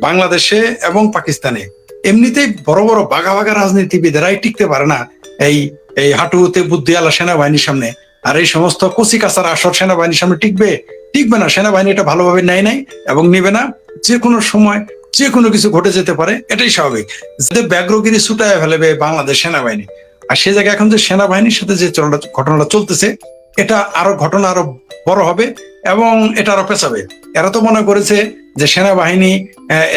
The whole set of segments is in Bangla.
বাংলাদেশে এবং পাকিস্তানে। এমনিতেই বড় বড় বাঘা বাঘা রাজনীতিবিদেরাই টিকতে পারে না এই এই হাঁটুতে বুদ্ধি আলা সেনাবাহিনীর সামনে। আর এই সমস্ত কচি কাছার আসর সেনাবাহিনীর সামনে টিকবে? টিকবে না। সেনাবাহিনী এটা ভালোভাবে নেয় নাই এবং নিবে না। যে কোনো সময় যে কোনো কিছু ঘটে যেতে পারে, এটাই স্বাভাবিক। যাতে ব্যাঘ্রগিরি ছুটায় ফেলবে বাংলাদেশ সেনাবাহিনী। আর সে জায়গায় এখন যে সেনাবাহিনীর সাথে যে ঘটনাটা চলতেছে এটা আরও ঘটনা আরও বড় হবে এবং এটা আরও পেছাবে। এরা তো মনে করেছে যে সেনাবাহিনী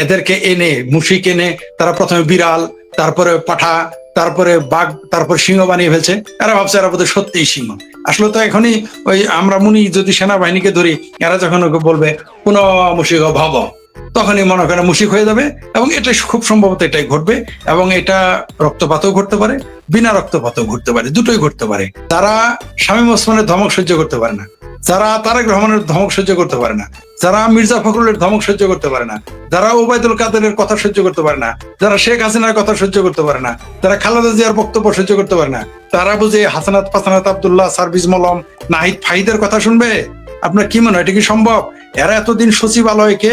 এদেরকে এনে, মুশিক এনে, তারা প্রথমে বিড়াল, তারপরে পাঠা, তারপরে বাঘ, তারপর সিংহ বানিয়ে ফেলছে। এরা ভাবছে এরা বোধহয় সত্যিই সিংহ। আসলে তো এখনই ওই আমরা মুনি যদি সেনাবাহিনীকে ধরি, এরা যখন ওকে বলবে কোন মুশিক ভব। তখনই মনে করে মুশিক হয়ে যাবে এবং এটা খুব সম্ভবত এটাই ঘটবে এবং এটা রক্তপাতও ঘটতে পারে, বিনা রক্তপাতও ঘটতে পারে, দুটোই ঘটতে পারে। যারা শামীম ওসমানের ধমক সহ্য করতে পারে না, যারা তারেক রহমানের ধমক সহ্য করতে পারে না, যারা মির্জা ফখরুলের ধমক সহ্য করতে পারে না, যারা ওবায়দুল কাদেরের কথা সহ্য করতে পারে না, যারা শেখ হাসিনার কথা সহ্য করতে পারে না, যারা খালেদা জিয়ার বক্তব্য সহ্য করতে পারে না, তারা বুঝে হাসানাত ফাসানাত আব্দুল্লাহ সার্ভিস মলম, নাহিদ ফাহিদের কথা শুনবে? আপনার কি মনে হয়? এটা কি সম্ভব? এরা এতদিন সচিবালয়কে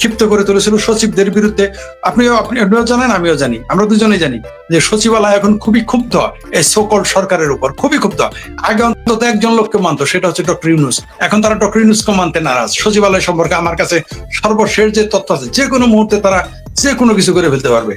ক্ষিপ্ত করে তুলেছিল সচিবদের বিরুদ্ধে। আপনিও আপনি আপনিও জানেন, আমিও জানি। আমরা দুজনেই জানি যে সচিবালয় এখন খুবই ক্ষুব্ধ। এই সকল সরকারের উপর খুবই ক্ষুব্ধ। আগে অন্তত একজন লোককে মানতো, সেটা হচ্ছে ডক্টর ইউনুস। এখন তারা ডক্টর ইউনুসকে মানতে নারাজ। সচিবালয় সম্পর্কে আমার কাছে সর্বশেষ যে তথ্য আছে, যে কোনো মুহূর্তে তারা যে কোনো কিছু করে ফেলতে পারবে।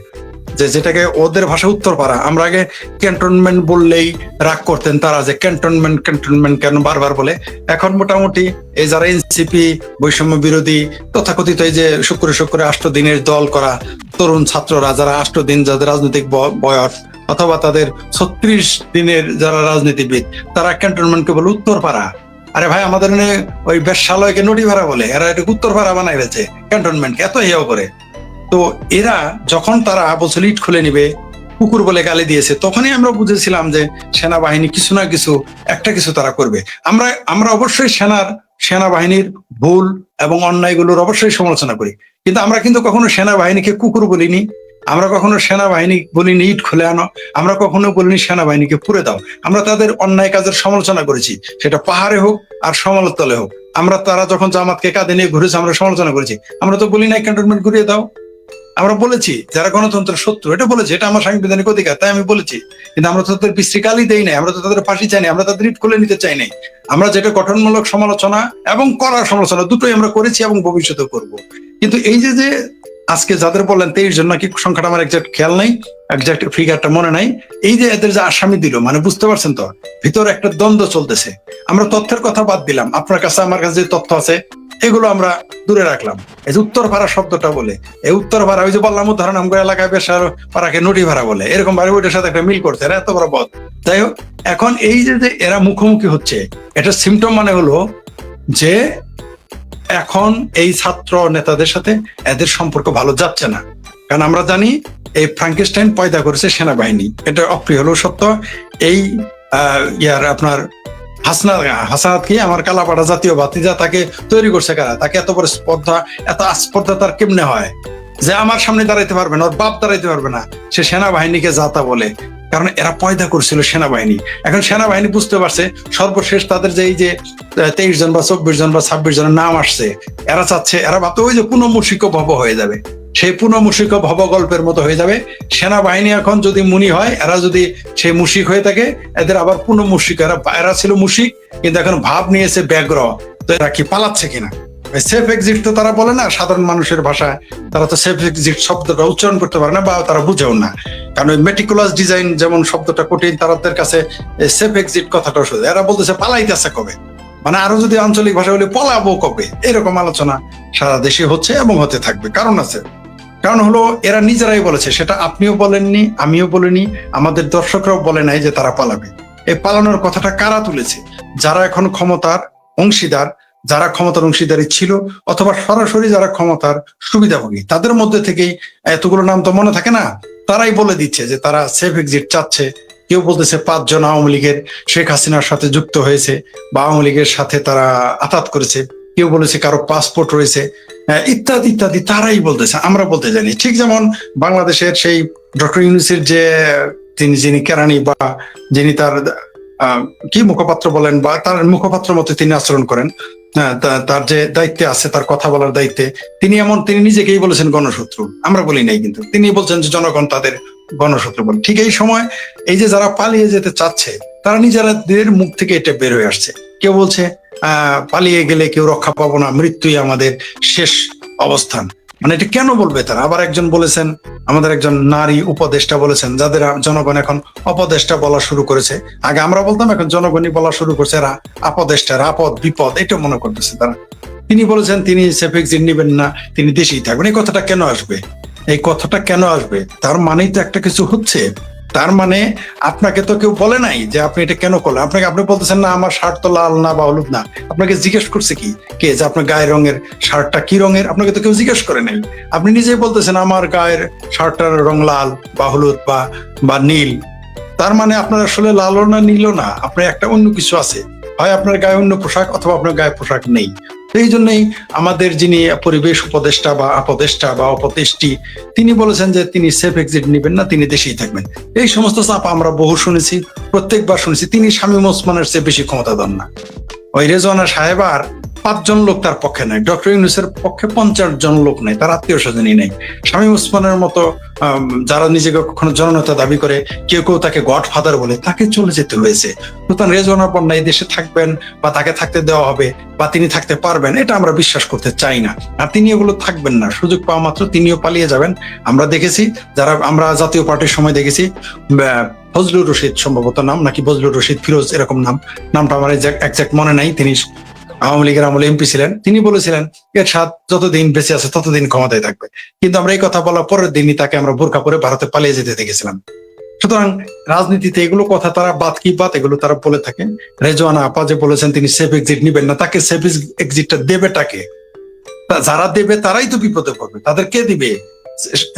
যে যেটাকে ওদের ভাষা উত্তর পাড়া আমরা আগে ক্যান্টনমেন্ট বললেই রাগ করতেন তারা যে ক্যান্টনমেন্ট ক্যান্টনমেন্ট কেন বারবার বলে। এখন মোটামুটি এই যারা এনসিপি, বৈষম্য বিরোধী, তথাকথিত এই যে শুক্রে শুক্রে আষ্ট দিনের দল করা তরুণ ছাত্ররা, যারা আষ্ট দিন যাদের রাজনৈতিক বয়স অথবা তাদের ছত্রিশ দিনের যারা রাজনীতিবিদ, তারা ক্যান্টনমেন্টকে বলে উত্তর পাড়া আরে ভাই, আমাদের ওই বেশালয়কে নটি ভাড়া বলে, এরা এটা উত্তর ভাড়া বানাই ফেলছে, ক্যান্টনমেন্টকে, এত হেয় করে। তো এরা যখন তারা বলছিল ইট খুলে নিবে, কুকুর বলে গালি দিয়েছে, তখনই আমরা বুঝেছিলাম যে সেনাবাহিনী কিছু না কিছু, একটা কিছু তারা করবে। আমরা আমরা অবশ্যই সেনার, সেনাবাহিনীর ভুল এবং অন্যায়গুলোর অবশ্যই সমালোচনা করি। কিন্তু আমরা কিন্তু কখনো সেনাবাহিনীকে কুকুর বলিনি, আমরা কখনো সেনাবাহিনী বলিনি ইট খুলে আনো, আমরা কখনো বলিনি সেনাবাহিনীকে পুরে দাও। আমরা তাদের অন্যায় কাজের সমালোচনা করেছি, সেটা পাহাড়ে হোক আর সমতলে হোক। আমরা তারা যখন জামাতকে কাঁধে নিয়ে ঘুরেছে, আমরা সমালোচনা করেছি। আমরা তো বলি না ক্যান্টনমেন্ট ঘুরিয়ে দাও। আমরা বলেছি, যারা গণতন্ত্রের শত্রু, এটা বলেছি, এটা আমার সাংবিধানিক অধিকার, তাই আমি বলেছি। কিন্তু আমরা তো তাদের বিশ্রীকালই দেই নাই, আমরা তো তাদের ফাঁসি চাই নাই, আমরা তাদের ইট খুলে নিতে চাই নাই। আমরা যেটা গঠনমূলক সমালোচনা এবং করার সমালোচনা দুটোই আমরা করেছি এবং ভবিষ্যতে করব। কিন্তু এই যে যে আজকে যাদের বললেন তেইশ জন, নাকি সংখ্যাটা আমার একজাক্ট খেয়াল নাই একজাক্ট ফিগারটা মনে নাই, এই যে এদের যে আসামি দিল মানে বুঝতে পারছেন তো, ভিতরে একটা দ্বন্দ্ব চলতেছে। আমরা তথ্যের কথা বাদ দিলাম, আপনার কাছে, আমার কাছে যে তথ্য আছে এগুলো আমরা দূরে রাখলাম। এই যে উত্তর ভাড়া শব্দটা বলে, এই উত্তর ভাড়া, ওই যে বললাম উদাহরণ, আমগো এলাকায় বেশার পাড়াকে নটি ভাড়া বলে, এরকম ভাবে ওইটার সাথে একটা মিল করছে এত বড় পথ যাই হোক, এখন এই যে এরা মুখোমুখি হচ্ছে, এটা সিমটম মানে হলো যে এখন এই ছাত্র নেতাদের সাথে এদের সম্পর্ক ভালো যাচ্ছে না। কারণ আমরা জানি এই ফ্রাঙ্কেস্টাইন পয়দা করেছে সেনাবাহিনী, এটা অপ্রিয় হলো সত্য। এই ইয়ার আপনার হাসনা হাসানাত কি? আমার কালাপাড়া জাতীয় ভাতিজা তাকে তৈরি করছে কারা? তাকে এত বড় স্পর্ধা, এত আস্পর্ধা তার কেমনে হয়? যে আমার সামনে দাঁড়াইতে পারবে না, ওর বাপ দাঁড়াইতে পারবে না, সে সেনাবাহিনীকে যাতা বলে। কারণ এরা পয়দা করছিল সেনাবাহিনী। এখন সেনাবাহিনী বুঝতে পারছে, সর্বশেষ তাদের যে এই যে তেইশ জন বা চব্বিশ জন বা ছাব্বিশ জনের নাম আসছে, এরা চাচ্ছে, এরা ভাবতে ওই যে পুনঃমূষিক ভব হয়ে যাবে। সেই পুনঃমূষিক ভব গল্পের মতো হয়ে যাবে। সেনাবাহিনী এখন যদি মুনি হয়, এরা যদি সেই মুশিক হয়ে থাকে, এদের আবার পুনঃমূষিক এরা এরা ছিল মুশিক, কিন্তু এখন ভাব নিয়েছে ব্যাগ্র। তো এরা কি পালাচ্ছে কিনা? সেফ এক্সিট তো তারা বলে না, সাধারণ মানুষের ভাষায়। তারা তো সেফ এক্সিট শব্দটা উচ্চারণ করতে পারে না বা তারা বুঝেও না। কারণ ওই মেটিকুলাস ডিজাইন যেমন শব্দটা কঠিন তাদের কাছে সেফ এক্সিট কথাটা শুধু। এরা বলতেছে, পালাইতেছে কবে? মানে আরও যদি আঞ্চলিক ভাষা বলে, পলাবো কবে? এরকম আলোচনা সারা দেশে হচ্ছে এবং হতে থাকবে। কারণ আছে কারণ হলো, এরা নিজেরাই বলেছে, সেটা আপনিও বলেননি, আমিও বলিনি, আমাদের দর্শকরাও বলে নাই যে তারা পালাবে। এই পালানোর কথাটা কারা তুলেছে? যারা এখন ক্ষমতার অংশীদার, যারা ক্ষমতার অংশীদারি ছিল, অথবা সরাসরি যারা ক্ষমতার সুবিধাভোগী, তাদের মধ্যে থেকেই এতগুলো নাম তো মনে থাকে না? তারাই বলে দিচ্ছে যে তারা সেফ এক্সিট চাচ্ছে। কেউ বলতেছে পাঁচজন আওয়ামী লীগের শেখ হাসিনার সাথে যুক্ত হয়েছে, বা আওয়ামী লীগের সাথে তারা আতাত করেছে। কেউ বলেছে কারও পাসপোর্ট রয়েছে ইত্যাদি ইত্যাদি, তারাই বলতেছে, আমরা বলতে জানি। ঠিক যেমন বাংলাদেশের সেই ডক্টর ইউনুসের যে, তিনি যিনি কেরানি বা যিনি তার কি মুখপাত্র বলেন বা তার মুখপাত্র মতো তিনি আচরণ করেন তার যে দায়িত্বে আছে, তার কথা বলার দায়িত্বে, তিনি এমন, তিনি নিজেকেই বলেছেন গণশত্রু। আমরা বলি নাই কিন্তু। তিনি বলছেন যে জনগণ তাদের গণশত্রু বলে। ঠিক এই সময় এই যে যারা পালিয়ে যেতে চাচ্ছে, তারা নিজেদের মুখ থেকে এটা বের হয়ে আসছে। কেউ বলছে পালিয়ে গেলে কেউ রক্ষা পাবো না, মৃত্যুই আমাদের শেষ অবস্থান। মানে এটা কেন বলবে তারা? আবার একজন বলেছেন, আমাদের একজন নারী উপদেষ্টা বলেছেন, যাদের জনগণ এখন অপদেষ্টা বলা শুরু করেছে। আগে আমরা বলতাম, এখন জনগণই বলা শুরু করছে, এরা আপদেষ্টা আপদ, বিপদ, এটা মনে করতেছে তারা। তিনি বলেছেন, তিনি সেফেক্সিন নেবেন না, তিনি দেশেই থাকবেন। এই কথাটা কেন আসবে? এই কথাটা কেন আসবে? তার মানেই তো একটা কিছু হচ্ছে। তার মানে আপনাকে তো কেউ বলে নাই যে আপনি এটা কেন করলেন? আপনাকে আপনি বলতেছেন, না, আমার শার্ট তো লাল না বা হলুদ না। আপনাকে জিজ্ঞেস করছে কি? কে? যে আপনার গায়ের রঙের শার্টটা কি রঙের? আপনাকে তো কেউ জিজ্ঞেস করে নাই। আপনি নিজেই বলতেছেন, আমার গায়ের শার্টটার রং লাল বা হলুদ বা বা নীল। তার মানে আপনার আসলে লালও না নীলও না, আপনার একটা অন্য কিছু আছে। হয় আপনার গায়ে অন্য পোশাক অথবা আপনার গায়ে পোশাক নেই। এই জন্যই আমাদের যিনি পরিবেশ উপদেষ্টা বা আপদেষ্টা বা উপদেষ্টি তিনি বলেছেন যে তিনি সেফ এক্সিট নেবেন না, তিনি দেশেই থাকবেন। এই সমস্ত চাপ আমরা বহু শুনেছি, প্রত্যেকবার শুনেছি। তিনি স্বামী ওসমানের চেয়ে বেশি ক্ষমতা দেন না। ওই রেজওয়ানা সাহেব আর পাঁচজন লোক তার পক্ষে নাই। ডক্টর ইউনুসের পক্ষে পঞ্চাশ জন লোক নেই, তার আত্মীয় স্বজনই নেই। শামীম ওসমানের মতো যারা নিজেকে কখনো জননেতা দাবি করে, কেউ কেউ তাকে গড ফাদার বলে, তাকে চলে যেতে হয়েছে। সুতরাং রেজওয়ানা পন্না এই দেশে থাকবেন বা তাকে থাকতে দেওয়া হবে বা তিনি থাকতে পারবেন, এটা আমরা বিশ্বাস করতে চাই না। আর তিনি এগুলো থাকবেন না, সুযোগ পাওয়া মাত্র তিনিও পালিয়ে যাবেন। আমরা দেখেছি, যারা, আমরা জাতীয় পার্টির সময় দেখেছি ফজলুর রশিদ সম্ভবত নাম, নাকি ফজলুর রশিদ ফিরোজ এরকম নাম। নামটা আমার একজ্যাক্ট মনে নাই, তিনি আওয়ামী লীগের আমলে এমপি ছিলেন, তিনি বলেছিলেন এরশাদ যতদিন বেঁচে আছে, ততদিন ক্ষমতায় থাকবে। কিন্তু আমরা এই কথা বলার পরের দিনই তাকে আমরা বোরখা পরে ভারতে পালিয়ে যেতে দেখেছিলাম। সুতরাং রাজনীতিতে এগুলো কথা তারা বাদ কি বাদ, এগুলো তারা বলে থাকেন। রেজওয়ানা আপা যে বলেছেন, তিনি সেফ এক্সিট নিবেন না। তাকে সেফ এক্সিটটা দেবে তাকে? যারা দেবে, তারাই তো বিপদে পড়বে। তাদের কে দিবে?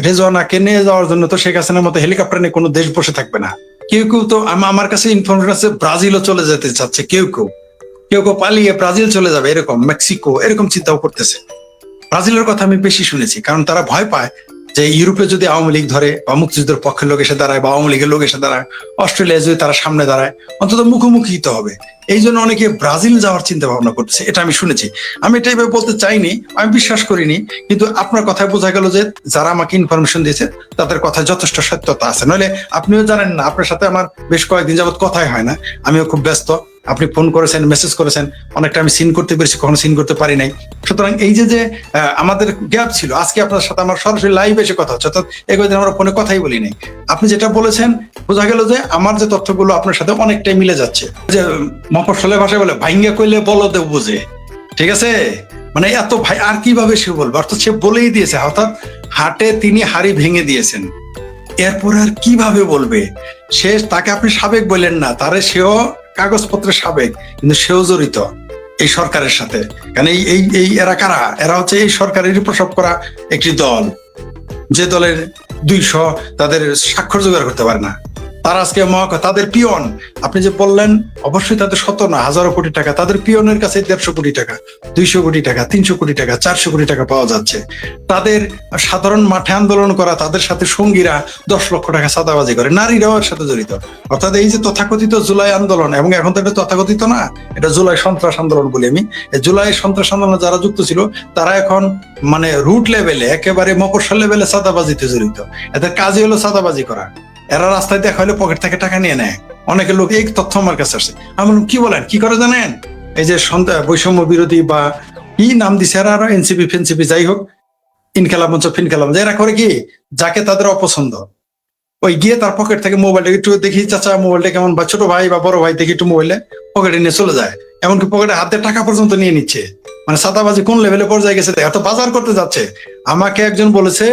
রেজওয়ানাকে নিয়ে যাওয়ার জন্য তো শেখ হাসিনার মতো হেলিকপ্টার নিয়ে কোনো দেশ বসে থাকবে না। কেউ কেউ তো আমার কাছে ইনফরমেশন আছে, ব্রাজিলও চলে যেতে চাচ্ছে, কেউ কেউ। কেউ কেউ পালিয়ে ব্রাজিল চলে যাবে, এরকম মেক্সিকো, এরকম চিন্তাও করতেছে। ব্রাজিলের কথা আমি বেশি শুনেছি, কারণ তারা ভয় পায় যে ইউরোপে যদি আওয়ামী লীগ ধরে বা মুক্তিযুদ্ধের পক্ষের লোক এসে দাঁড়ায় বা আওয়ামী লীগের লোক এসে দাঁড়ায় অস্ট্রেলিয়া যদি তারা সামনে দাঁড়ায়, অন্তত মুখোমুখি তো হবে। এই জন্য অনেকে ব্রাজিল যাওয়ার চিন্তা ভাবনা করতেছে, এটা আমি শুনেছি। আমি এটা এভাবে বলতে চাইনি, আমি বিশ্বাস করিনি, কিন্তু আপনার কথায় বোঝা গেল যে যারা আমাকে ইনফরমেশন দিয়েছে, তাদের কথায় যথেষ্ট সত্যতা আছে। নইলে আপনিও জানেন না, আপনার সাথে আমার বেশ কয়েকদিন যাবত কথাই হয় না, আমিও খুব ব্যস্ত। আপনি ফোন করেছেন মেসেজ করেছেন, অনেকটা আমি সিন করতে পেরেছি, কখনো সিন করতে পারি নাই। সুতরাং এই যে যে আমাদের গ্যাপ ছিল, আজকে আপনার সাথে আমার সরাসরি লাইভ এসে কথা হচ্ছে, অর্থাৎ এগুলো আমরা ফোনে কথাই বলি নাই। আপনি যেটা বলেছেন, বোঝা গেল যে আমার যে তথ্যগুলো আপনার সাথে অনেকটাই মিলে যাচ্ছে। যে মফসলের ভাষায় বলে, ভাইঙ্গা কইলে বলো দেব বুঝে। ঠিক আছে? মানে এত ভাই আর কীভাবে সে বলবে? অর্থাৎ সে বলেই দিয়েছে, অর্থাৎ হাটে তিনি হাড়ি ভেঙে দিয়েছেন। এরপর আর কীভাবে বলবে? সে তাকে আপনি সাবেক বললেন না, তারে সেও কাগজপত্রে সাবেক, কিন্তু সেও জড়িত এই সরকারের সাথে। কারণ এই এই এই এরা কারা? এরা হচ্ছে এই সরকারের প্রসব করা একটি দল। যে দলের দুইশ তাদের স্বাক্ষর জোগাড় করতে পারে না। তারা আজকে মহাক তাদের পিয়ন। আপনি যে বললেন, অবশ্যই তাদের শত না, হাজারো কোটি টাকা। তাদের পিয়নের কাছে দেড়শো কোটি টাকা, দুইশো কোটি টাকা, তিনশো কোটি টাকা, চারশো কোটি টাকা পাওয়া যাচ্ছে। তাদের সাধারণ মাঠে আন্দোলন করা, তাদের সাথে সঙ্গীরা দশ লক্ষ টাকা সাদাবাজি করে, নারীরাও এর সাথে জড়িত। অর্থাৎ এই যে তথাকথিত জুলাই আন্দোলন, এবং এখন তো এটা তথাকথিত না, এটা জুলাই সন্ত্রাস আন্দোলন বলি আমি জুলাই সন্ত্রাস আন্দোলনে যারা যুক্ত ছিল, তারা এখন মানে রুট লেভেলে একেবারে মকরসল লেভেলে সাদাবাজিতে জড়িত। এদের কাজই হলো সাদাবাজি করা। এরা রাস্তায় দেখা হলে পকেট থেকে টাকা নিয়ে নেয়। অনেকে লোক এই তথ্য আমার কাছে আসছে আমি বললাম, কি বলেন? কি করে জানেন? এই যে বৈষম্য বিরোধী বা কি নাম দিছে এরা? আরও এনসিপি ফেনসিপি যাই হোক। ইনকালাম মঞ্চ ফিনকালাম এরা করে কি? যাকে তাদের অপছন্দ। ওই গিয়ে তার পকেট থেকে মোবাইলটা একটু দেখি চাচা মোবাইলটা কেমন? বা ছোট ভাই বা বড় ভাই দেখি একটু মোবাইলে পকেটে নিয়ে চলে যায়। এমনকি পকেটে হাতে টাকা পর্যন্ত নিয়ে নিচ্ছে। মানে সাদাবাজি কোন লেভেলে পর্যায়ে গেছে এত বাজার করতে যাচ্ছে। আমাকে একজন বলেছে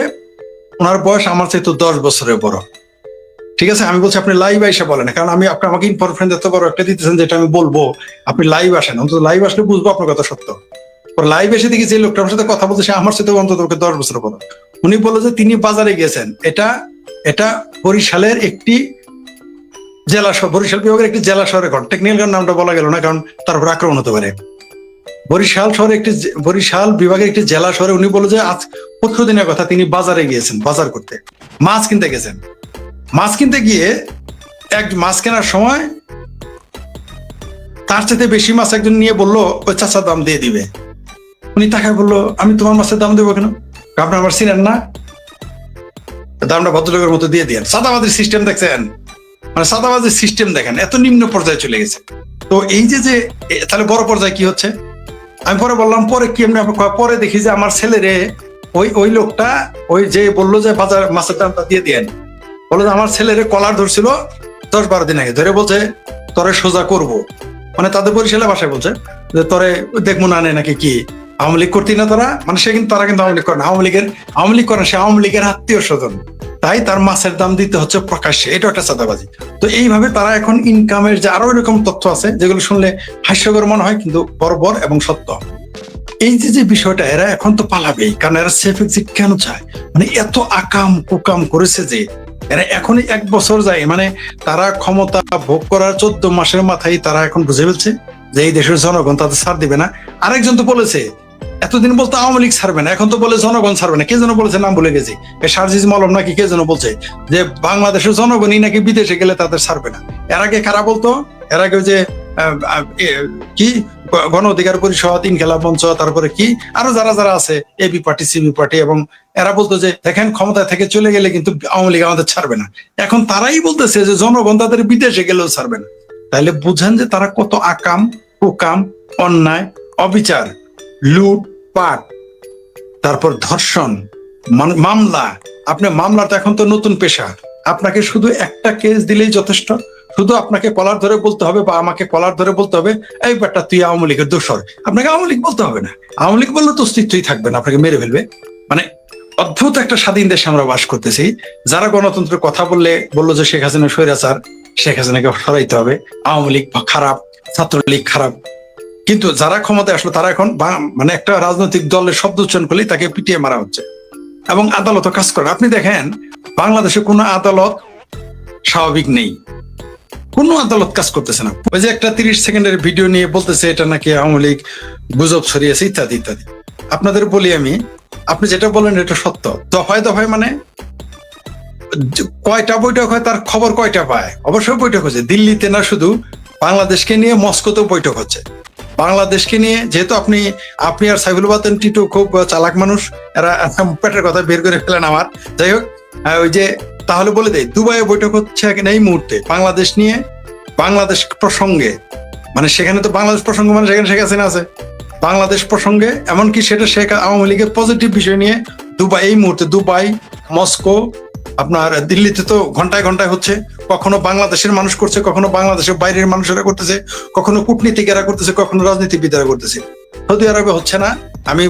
ওনার বয়স আমার চাইতে দশ বছরের বড়। ঠিক আছে? আমি বলছি, আপনি লাইভ এসে বলেন। কারণ আমি আপনি আমাকে ইনফরমেশন এত বড় একটা দিতেছেন যেটা আমি বলব, আপনি লাইভ আসেন। অন্তত লাইভ আসলে বুঝব আপনার কথা সত্য। লাইভ এসে দেখি যে লোকটার সাথে কথা বলছে সে আমার সাথে অন্তত দশ বছর বড়। উনি বলল যে তিনি বাজারে গিয়েছেন। এটা এটা বরিশালের একটি জেলা শহর বরিশাল বিভাগের একটি জেলা শহরে ঘর টেকনিক্যাল নামটা বলা গেল না, কারণ তার উপর আক্রমণ হতে পারে। বরিশাল শহরে একটি বরিশাল বিভাগের একটি জেলা শহরে উনি বলল যে আজ পনেরো দিনের কথা তিনি বাজারে গিয়েছেন, বাজার করতে। মাছ কিনতে গেছেন। মাছ কিনতে গিয়ে এক মাছ কেনার সময় তার চাইতে বেশি মাছ একজন নিয়ে বলল ওই চাচা, দাম দিয়ে দিবে। উনি তাকায় বলল, আমি তোমার মাছের দাম দেবো কেন? আপনি আমার চিনেন না। দামটা ভদ্রলোকের মতো দিয়ে দিয়েন। সাদাবাদের সিস্টেম দেখছেন? মানে সাদাবাদের সিস্টেম দেখেন, এত নিম্ন পর্যায়ে চলে গেছে। তো এই যে যে তাহলে বড় পর্যায়ে কি হচ্ছে? আমি পরে বললাম, পরে কি এমনি পরে দেখি যে আমার ছেলেরে ওই ওই লোকটা ওই যে বলল যে বাজার মাছের দামটা দিয়ে দিয়েন। বলল যে আমার ছেলেরে কলার ধরছিল দশ বারো দিন আগে। ধরে বলছে, তরে সোজা করব। মানে তাদের বরিশালে বাসায় বলছে যে, তরে দেখব না নাকি কি? আওয়ামী লীগ করতি না তারা? মানে সে কিন্তু, তারা কিন্তু আওয়ামী লীগ করে না। আওয়ামী লীগের, আওয়ামী লীগ করে সে আওয়ামী লীগের আত্মীয় স্বজন। তাই তার মাছের দাম দিতে হচ্ছে প্রকাশ্যে। এটা একটা চাঁদাবাজি। তো এইভাবে তারা এখন ইনকামের যে আরও এরকম তথ্য আছে, যেগুলো শুনলে হাস্যকর মনে হয়, কিন্তু বর্বর এবং সত্য। এই যে যে বিষয়টা, এরা এখন তো পালাবেই। কারণ এরা সেফ এক্সিট কেন চায়? মানে এত আকাম কুকাম করেছে যে এরা এখনই এক বছর যায় মানে তারা ক্ষমতা ভোগ করার চোদ্দ মাসের মাথায় তারা এখন বুঝে ফেলছে যে এই দেশের জনগণ তাদের ছাড় দিবে না। আরেকজন তো বলেছে, এতদিন বলতো আওয়ামী লীগ ছাড়বে না, এখন তো বলে জনগণ ছাড়বে না। কে যেন বলেছে, নাম ভুলে গেছি। সারজিজ মলম নাকি কে যেন বলছে যে বাংলাদেশের জনগণই নাকি বিদেশে গেলে তাদের ছাড়বে না। এর আগে কারা বলতো? এর আগে যে কি? গণ অধিকার পরিষদ ইনকেলাব মঞ্চ, তারপরে কি? আরও যারা যারা আছে এবি পার্টি সিবি পার্টি এবং এরা বলতো যে, দেখেন ক্ষমতা থেকে চলে গেলে কিন্তু আওয়ামী লীগ আমাদের ছাড়বে না। এখন তারাই বলতেছে যে, জনগণ তাদের বিদেশে গেলেও ছাড়বে না। তাহলে বুঝেন যে তারা কত আকাম, কুকাম, অন্যায়, অবিচার, লুট, পাট, তারপর ধর্ষণ মামলা। আপনি মামলা তো এখন তো নতুন পেশা। আপনাকে শুধু একটা কেস দিলেই যথেষ্ট? শুধু আপনাকে কলার ধরে বলতে হবে বা আমাকে কলার ধরে বলতে হবে, এই ব্যাটা, তুই আওয়ামী লীগের দোষর। আপনাকে আওয়ামী লীগ বলতে হবে না। আওয়ামী লীগ বললে তো অস্তিত্বই থাকবে না, আপনাকে মেরে ফেলবে। মানে অদ্ভুত একটা স্বাধীন দেশে আমরা বাস করতেছি। যারা গণতন্ত্রের কথা বললে, বলল যে শেখ হাসিনা স্বৈরাচার, শেখ হাসিনাকে সরাইতে হবে। আওয়ামী লীগ খারাপ, ছাত্রলীগ খারাপ। কিন্তু যারা ক্ষমতায় আসলো, তারা এখন মানে একটা রাজনৈতিক দলের শব্দ উচ্চারণ করলেই তাকে পিটিয়ে মারা হচ্ছে। এবং আদালতও কাজ করে আপনি দেখেন, বাংলাদেশে কোনো আদালত স্বাভাবিক নেই। কোনো আদালত কাজ করতেছে না। ওই যে একটা তিরিশ সেকেন্ডের ভিডিও নিয়ে বলতেছে, এটা নাকি আওয়ামী লীগ গুজব ছড়িয়েছে, ইত্যাদি ইত্যাদি। আপনাদের বলি আমি, আপনি যেটা বলেন এটা সত্য। দফায় দফায় মানে কয়টা বৈঠক হয় তার খবর কয়টা পায়? অবশ্যই বৈঠক হচ্ছে। দিল্লিতে না শুধু, বাংলাদেশকে নিয়ে মস্কোতেও বৈঠক হচ্ছে। বাংলাদেশকে নিয়ে যেহেতু আপনি আপনি আর সাইফুল বাতেন টিটু খুব চালাক মানুষ, এরা পেটের কথা বের করে ফেলেন আমার। যাই হোক ওই যে তাহলে বলে দেয় দুবাইয়ে বৈঠক হচ্ছে এই মুহূর্তে। বাংলাদেশ নিয়ে, বাংলাদেশ প্রসঙ্গে মানে সেখানে তো বাংলাদেশ প্রসঙ্গ মানে সেখানে শেখ হাসিনা আছে। বাংলাদেশ প্রসঙ্গে, এমনকি সেটা শেখ আওয়ামী লীগের পজিটিভ বিষয় নিয়ে দুবাই, এই মুহূর্তে দুবাই, মস্কো, আপনার দিল্লিতে তো ঘন্টায় ঘন্টায় হচ্ছে। কখনো বাংলাদেশের মানুষ করছে, কখনো বাংলাদেশের বাইরের মানুষেরা করতেছে, কখনো কূটনীতিকেরা করতেছে, কখনো রাজনীতিবিদেরা করতেছে। সৌদি আরবে হচ্ছে না। আমি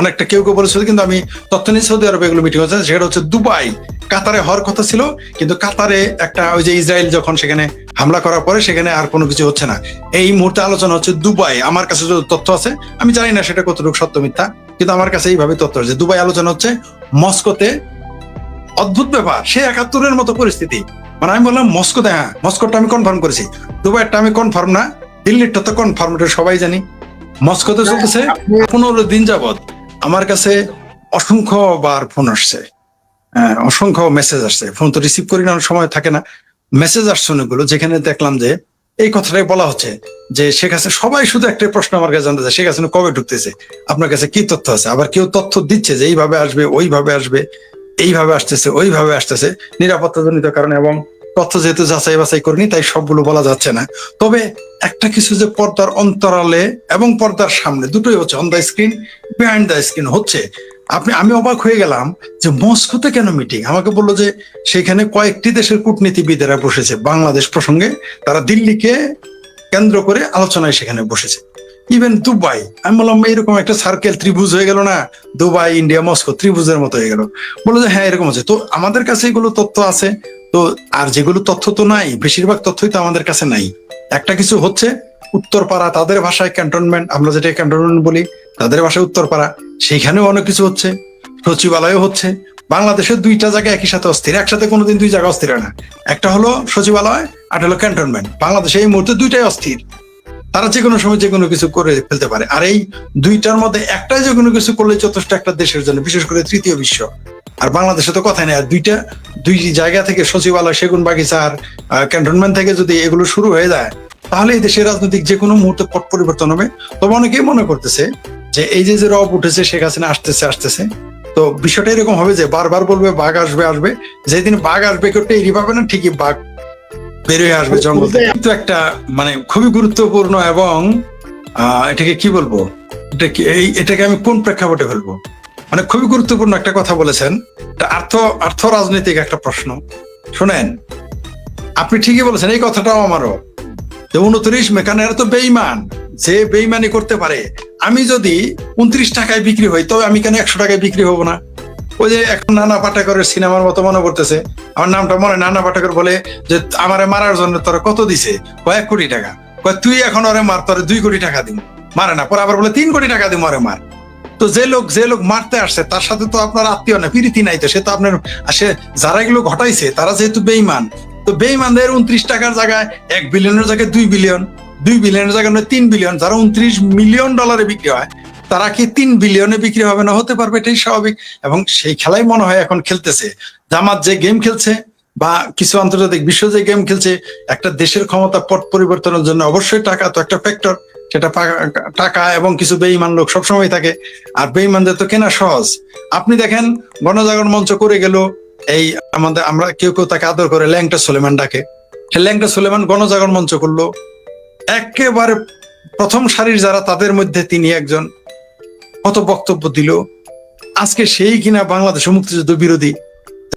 অনেকটা কেউ কেউ বলেছিল, কিন্তু আমি তথ্য নিয়ে সৌদি আরবে এগুলো মিটিং হচ্ছে সেটা হচ্ছে দুবাই কাতারে হওয়ার কথা ছিল কিন্তু কাতারে একটা ওই যে ইসরায়েল যখন সেখানে হামলা করার পরে সেখানে আর কোনো কিছু হচ্ছে না। এই মুহূর্তে আলোচনা হচ্ছে দুবাই। আমার কাছে যে তথ্য আছে আমি জানি না সেটা কতটুকু সত্য মিথ্যা কিন্তু আমার কাছে এইভাবে তথ্য আছে। দুবাই আলোচনা হচ্ছে মস্কোতে অদ্ভুত ব্যাপার সে একাত্তরের মতো পরিস্থিতি। মানে আমি বললাম মস্কোতে হ্যাঁ মস্কোটা আমি কনফার্ম করেছি। দুবাইটা আমি কনফার্ম না দিল্লিরটা তো কনফার্ম এটা সবাই জানি। মস্কোতে চলতেছে পনেরো দিন যাবত আমার কাছে অসংখ্য বার ফোন আসছে। অসংখ্য মেসেজ আসছে। ফোন তো রিসিভ করি না সময় থাকে না। মেসেজ আসছে অনেকগুলো, যেখানে দেখলাম যে এই কথাটাই বলা হচ্ছে যে শেখ হাসিনা, সবাই শুধু একটা প্রশ্ন আমার কাছে জানতে চায়, শেখ হাসিনা কবে ঢুকতেছে? আপনার কাছে কি তথ্য আছে? আবার কেউ তথ্য দিচ্ছে যে এইভাবে আসবে, ওইভাবে আসবে, এইভাবে আসতেছে, ওইভাবে আসতেছে, নিরাপত্তাজনিত কারণে এবং তথ্য যেহেতু যাচাই বাছাই করিনি, তাই সবগুলো বলা যাচ্ছে না। তবে একটা কিছু যে পর্দার অন্তরালে এবং পর্দার সামনে, দুটোই হচ্ছে on the screen behind the screen হচ্ছে। আপনি, আমি অবাক হয়ে গেলাম যে মস্কোতে কেন মিটিং আমাকে বলল যে সেখানে কয়েকটি দেশের কূটনীতিবিদেরা বসেছে। বাংলাদেশ প্রসঙ্গে তারা দিল্লিকে কেন্দ্র করে আলোচনায় সেখানে বসেছে। ইভেন দুবাই, আমি বললাম, এরকম একটা সার্কেল ত্রিভুজ হয়ে গেল না? দুবাই, ইন্ডিয়া, মস্কো, ত্রিভুজের মতো হয়ে গেল। বলল যে হ্যাঁ এরকম আছে। তো আমাদের কাছে এগুলো তথ্য আছে। তো আর যেগুলো তথ্য তো নাই, বেশিরভাগ তথ্যই তো আমাদের কাছে নাই। একটা কিছু হচ্ছে উত্তরপাড়া, তাদের ভাষায় ক্যান্টনমেন্ট আমরা যেটা ক্যান্টনমেন্ট বলি, তাদের ভাষায় উত্তরপাড়া, সেইখানেও অনেক কিছু হচ্ছে। সচিবালয়ও হচ্ছে। বাংলাদেশের দুইটা জায়গা একই সাথে অস্থির, একসাথে কোনোদিন দুই জায়গা অস্থির না। একটা হলো সচিবালয় আর হলো ক্যান্টনমেন্ট বাংলাদেশে এই মুহূর্তে দুইটাই অস্থির। তারা যে কোনো সময় যে কোনো কিছু করে ফেলতে পারে। আর এই দুইটার মধ্যে একটাই যে কোনো কিছু করলে যথেষ্ট একটা দেশের জন্য, বিশেষ করে তৃতীয় বিশ্ব। আর বাংলাদেশে তো কথাই নেই। আর দুইটা দুই জায়গা থেকে সচিবালয় সেগুন বাগিচা আর ক্যান্টনমেন্ট থেকে যদি এগুলো শুরু হয়ে যায় তাহলে এই দেশের রাজনৈতিক যে কোনো মুহূর্তে পট পরিবর্তন হবে। তবে অনেকেই মনে করতেছে যে এই যে যে রব উঠেছে শেখ হাসিনা আসতেছে আসতেছে। তো বিষয়টা এরকম হবে যে বারবার বলবে বাঘ আসবে আসবে। যেদিন বাঘ আসবে কেউ টেরি পাবে না ঠিকই বাঘ বেরোয় আসবে জঙ্গল থেকে। কিন্তু একটা মানে খুবই গুরুত্বপূর্ণ এবং আহ, এটাকে কি বলব? এটা কি এই এটাকে আমি কোন প্রেক্ষাপটে ফেলব? মানে খুবই গুরুত্বপূর্ণ একটা কথা বলেছেন। আর্থ আর্থ রাজনৈতিক একটা প্রশ্ন। শোনেন, আপনি ঠিকই বলেছেন, এই কথাটাও আমারও। যে উনত্রিশ মেকানের তো বেইমান, যে বেইমানি করতে পারে। আমি যদি উনত্রিশ টাকায় বিক্রি হই, তবে আমি কেন একশো টাকায় বিক্রি হব না? ওই যে এখন নানা পাটেকরের সিনেমার মতো মনে করতেছে আমার নামটা মনে নানা পাটেকর বলে যে, আমারে মারার জন্য তোরা কত দিছে? কয়েক কোটি টাকা। তুই এখন ওরে মার, তোরে দুই কোটি টাকা দিম। মারে না, পরে আবার বলে, তিন কোটি টাকা দিম, ওরে মার। তো যে লোক যে লোক মারতে আসছে, তার সাথে তো আপনার আত্মীয় না প্রীতি নাই তো, সে তো আপনার সে যারা এগুলো ঘটাইছে, তারা যেহেতু বেইমান তো বেইমানদের উনত্রিশ টাকার জায়গায় এক বিলিয়নের জায়গায় দুই বিলিয়ন দুই বিলিয়নের জায়গায় তিন বিলিয়ন যারা উনত্রিশ মিলিয়ন ডলারে বিক্রি হয়, তারা কি তিন বিলিয়নে বিক্রি হবে না? হতে পারবে, এটাই স্বাভাবিক। এবং সেই খেলাই মনে হয় এখন খেলতেছে। জামাত যে গেম খেলছে, বা কিছু আন্তর্জাতিক বিশ্ব যে গেম খেলছে, একটা দেশের ক্ষমতা পট পরিবর্তনের জন্য অবশ্যই টাকা তো একটা ফ্যাক্টর সেটা টাকা এবং কিছু বেইমান লোক সবসময় থাকে। আর বেইমানদের তো কেনা সহজ। আপনি দেখেন, গণজাগরণ মঞ্চ করে গেল, এই আমাদের, আমরা কেউ কেউ তাকে আদর করে, ল্যাংটা সুলেমান ডাকে। ল্যাংটা সুলেমান গণজাগরণ মঞ্চ করল। একেবারে প্রথম সারির যারা, তাদের মধ্যে তিনি একজন কত বক্তব্য দিল। আজকে সেই কিনা বাংলাদেশ মুক্তিযুদ্ধ বিরোধী